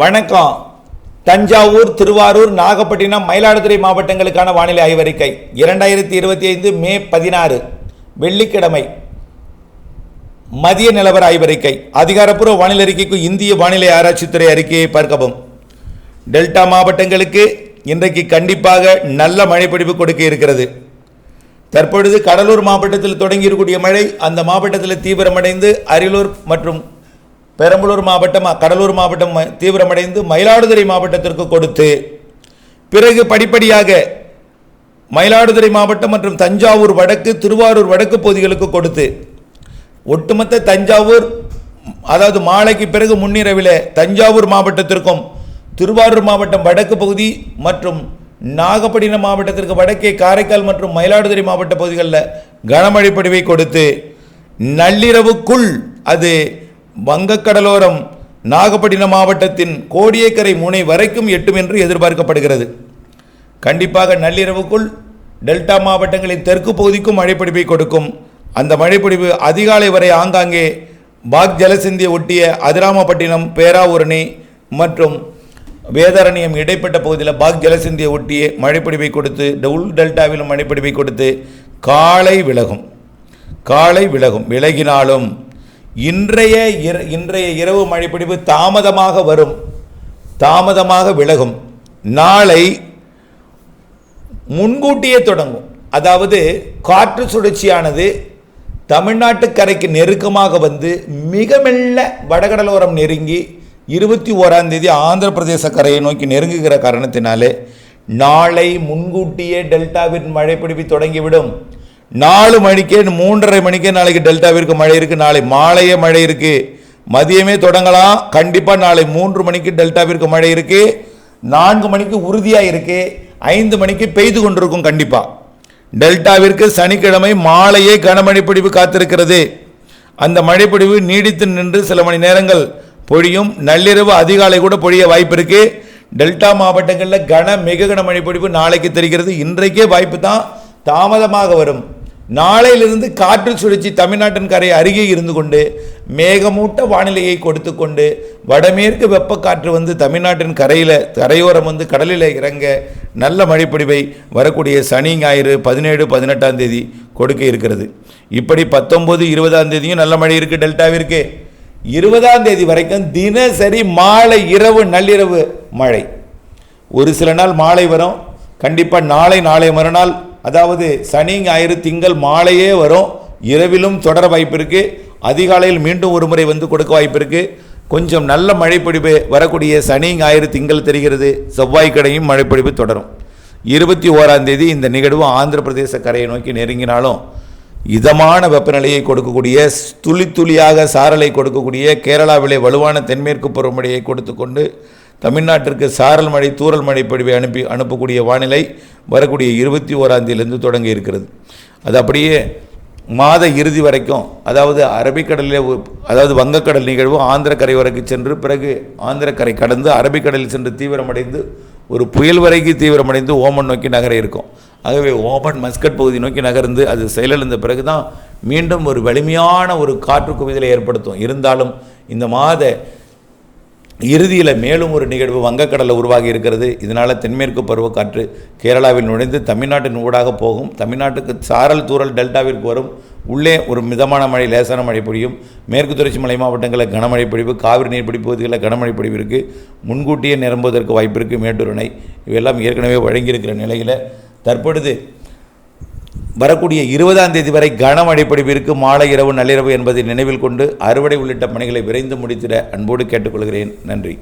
வணக்கம். தஞ்சாவூர் திருவாரூர் நாகப்பட்டினம் மயிலாடுதுறை மாவட்டங்களுக்கான வானிலை ஆய்வறிக்கை. இரண்டாயிரத்தி இருபத்தி ஐந்து மே பதினாறு வெள்ளிக்கிழமை. மதிய நிலவர ஆய்வறிக்கை. அதிகாரப்பூர்வ வானிலை அறிக்கைக்கு இந்திய வானிலை ஆராய்ச்சித்துறை அறிக்கையை பார்க்கவும். டெல்டா மாவட்டங்களுக்கு இன்றைக்கு கண்டிப்பாக நல்ல மழைப்பிடிப்பு கொடுக்க இருக்கிறது. தற்பொழுது கடலூர் மாவட்டத்தில் தொடங்கி இருக்கக்கூடிய மழை அந்த மாவட்டத்தில் தீவிரமடைந்து அரியலூர் மற்றும் பெரம்பலூர் மாவட்டம் கடலூர் மாவட்டம் தீவிரமடைந்து மயிலாடுதுறை மாவட்டத்திற்கு கொடுத்து பிறகு படிப்படியாக மயிலாடுதுறை மாவட்டம் மற்றும் தஞ்சாவூர் வடக்கு திருவாரூர் வடக்கு பகுதிகளுக்கு கொடுத்து ஒட்டுமொத்த தஞ்சாவூர் அதாவது மாலைக்கு பிறகு முன்னிரவில் தஞ்சாவூர் மாவட்டத்திற்கும் திருவாரூர் மாவட்டம் வடக்கு பகுதி மற்றும் நாகப்பட்டினம் மாவட்டத்திற்கு வடக்கே காரைக்கால் மற்றும் மயிலாடுதுறை மாவட்ட பகுதிகளில் கனமழை படிவை கொடுத்து நள்ளிரவுக்குள் அது வங்கக்கடலோரம் நாகப்பட்டினம் மாவட்டத்தின் கோடியக்கரை முனை வரைக்கும் எட்டும் என்று எதிர்பார்க்கப்படுகிறது. கண்டிப்பாக நள்ளிரவுக்குள் டெல்டா மாவட்டங்களின் தெற்கு பகுதிக்கும் மழைப்பிடிப்பை கொடுக்கும். அந்த மழைப்பிடிப்பு அதிகாலை வரை ஆங்காங்கே பாக் ஜலசிந்தியை ஒட்டிய அதிராமப்பட்டினம் பேராவூரணி மற்றும் வேதாரண்யம் இடைப்பட்ட பகுதியில் பாக் ஜலசிந்தியை ஒட்டிய மழைப்பிடிப்பை கொடுத்து டவுல் உள் டெல்டாவிலும் மழைப்பிடிப்பை கொடுத்து காலை விலகும். காலை விலகும். விலகினாலும் இன்றைய இர- இன்றைய இரவு மழைப்பிடிப்பு தாமதமாக வரும். தாமதமாக விலகும். நாளை முன்கூட்டியே தொடங்கும். அதாவது காற்று சுழற்சியானது தமிழ்நாட்டு கரைக்கு நெருக்கமாக வந்து மிக மெல்ல வடகடலோரம் நெருங்கி இருபத்தி ஓராம் தேதி ஆந்திர பிரதேச கரையை நோக்கி நெருங்குகிற காரணத்தினாலே நாளை முன்கூட்டியே டெல்டாவின் மழைப்பிடிப்பு தொடங்கிவிடும். நாலு மணிக்கே மூன்றரை மணிக்கே நாளைக்கு டெல்டாவிற்கு மழை இருக்குது நாளை மாலையே மழை இருக்குது மதியமே தொடங்கலாம். கண்டிப்பாக நாளை மூன்று மணிக்கு டெல்டாவிற்கு மழை இருக்குது நான்கு மணிக்கு உறுதியாக இருக்குது ஐந்து மணிக்கு பெய்து கொண்டிருக்கும் கண்டிப்பாக டெல்டாவிற்கு சனிக்கிழமை மாலையே கனமழை காத்திருக்கிறது. அந்த மழைப்பிடிவு நீடித்து நின்று சில மணி நேரங்கள் பொழியும். நள்ளிரவு அதிகாலை கூட பொழிய வாய்ப்பு இருக்குது டெல்டா மாவட்டங்களில் கன மிக கன மழை நாளைக்கு தெரிகிறது. இன்றைக்கே வாய்ப்பு தான். தாமதமாக வரும். நாளையிலிருந்து காற்று சுழற்சி தமிழ்நாட்டின் கரை அருகே இருந்து கொண்டு மேகமூட்ட வானிலையை கொடுத்து கொண்டு வடமேற்கு வெப்பக்காற்று வந்து தமிழ்நாட்டின் கரையில் கரையோரம் வந்து கடலில் இறங்க நல்ல மழைப்பொழிவை வரக்கூடிய சனி ஞாயிறு பதினேழு பதினெட்டாம் தேதி கொடுக்க இருக்கிறது. இப்படி பத்தொம்போது இருபதாம் தேதியும் நல்ல மழை இருக்குது டெல்டாவிற்கு இருபதாம் தேதி வரைக்கும் தினசரி மாலை இரவு நள்ளிரவு மழை. ஒரு சில நாள் மாலை வரும். கண்டிப்பாக நாளை நாளை மறுநாள் அதாவது சனி ஞாயிறு திங்கள் மாலையே வரும். இரவிலும் தொடர வாய்ப்பு இருக்குது அதிகாலையில் மீண்டும் ஒரு முறை வந்து கொடுக்க வாய்ப்பு இருக்குது கொஞ்சம் நல்ல மழைப்பொழிவு வரக்கூடிய சனி ஞாயிறு திங்கள் தெரிகிறது. செவ்வாய்க்கிடையும் மழைப்பொழிவு தொடரும். இருபத்தி ஓராம் தேதி இந்த நிகழ்வு ஆந்திர பிரதேச கரையை நோக்கி நெருங்கினாலும் இதமான வெப்பநிலையை கொடுக்கக்கூடிய துளி துளியாக சாரலை கொடுக்கக்கூடிய கேரளாவிலே வலுவான தென்மேற்கு பருவமழையை கொடுத்து கொண்டு தமிழ்நாட்டிற்கு சாரல் மழை தூரல் மழை பொழிவை அனுப்பி அனுப்பக்கூடிய வானிலை வரக்கூடிய இருபத்தி ஓராந்தியிலிருந்து தொடங்கி இருக்கிறது. அது அப்படியே மாத இறுதி வரைக்கும் அதாவது அரபிக்கடலில் அதாவது வங்கக்கடல் நிகழ்வு ஆந்திர கரை வரைக்கு சென்று பிறகு ஆந்திர கரை கடந்து அரபிக்கடலில் சென்று தீவிரமடைந்து ஒரு புயல் வரைக்கு தீவிரமடைந்து ஓமன் நோக்கி நகர இருக்கும். ஆகவே ஓமன் மஸ்கட் பகுதி நோக்கி நகர்ந்து அது செயலிழந்த பிறகு தான் மீண்டும் ஒரு வலிமையான ஒரு காற்று குவிதலை ஏற்படுத்தும். இருந்தாலும் இந்த மாத இறுதியில் மேலும் ஒரு நிகழ்வு வங்கக்கடலில் உருவாகி இருக்கிறது. இதனால் தென்மேற்கு பருவக்காற்று கேரளாவில் நுழைந்து தமிழ்நாட்டின் ஊடாக போகும். தமிழ்நாட்டுக்கு சாரல் தூரல் டெல்டாவிற்கு வரும். உள்ளே ஒரு மிதமான மழை லேசான மழை பொழியும். மேற்கு தொடர்ச்சி மலை மாவட்டங்களில் கனமழை பொழிவு. காவிரி நீர்பிடிப்பு பகுதிகளில் கனமழை பொழிவு இருக்குது முன்கூட்டியே நிரம்புவதற்கு வாய்ப்பு இருக்குது மேட்டூர் அணை இவையெல்லாம் ஏற்கனவே வழங்கியிருக்கிற நிலையில் தற்பொழுது வரக்கூடிய இருபதாம் தேதி வரை கனமழை பொழிவிற்கு மாலை இரவு நள்ளிரவு என்பதை நினைவில் கொண்டு அறுவடை உள்ளிட்ட பணிகளை விரைந்து முடித்திட அன்போடு கேட்டுக்கொள்கிறேன். நன்றி.